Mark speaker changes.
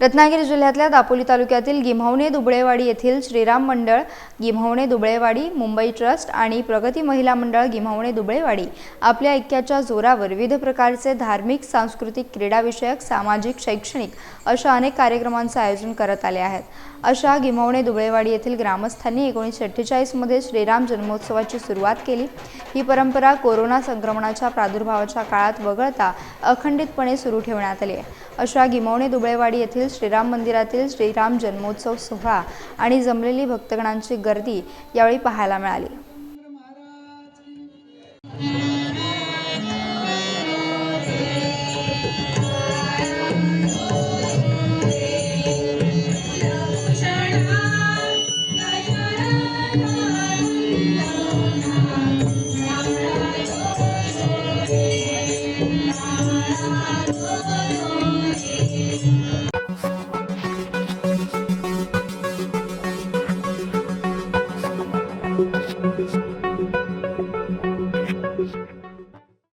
Speaker 1: रत्नागिरी जिल्ह्यातल्या दापोली तालुक्यातील गिम्हावणे दुबळेवाडी येथील श्रीराम मंडळ गिम्हावणे दुबळेवाडी मुंबई ट्रस्ट आणि प्रगती महिला मंडळ गिम्हावणे दुबळेवाडी आपल्या ऐक्याच्या जोरावर विविध प्रकारचे धार्मिक सांस्कृतिक क्रीडाविषयक सामाजिक शैक्षणिक अशा अनेक कार्यक्रमांचं आयोजन करत आले आहेत. अशा गिम्हावणे दुबळेवाडी येथील ग्रामस्थांनी एकोणीसशे अठ्ठेचाळीसमध्ये श्रीराम जन्मोत्सवाची सुरुवात केली. ही परंपरा कोरोना संक्रमणाच्या प्रादुर्भावाच्या काळात वगळता अखंडितपणे सुरू ठेवण्यात आली आहे. अशा गिमवणे दुबळेवाडी येथील श्रीराम मंदिरातील श्रीराम जन्मोत्सव सोहळा आणि जमलेली भक्तगणांची गर्दी यावेळी पाहायला मिळाली.
Speaker 2: Thank Thank you.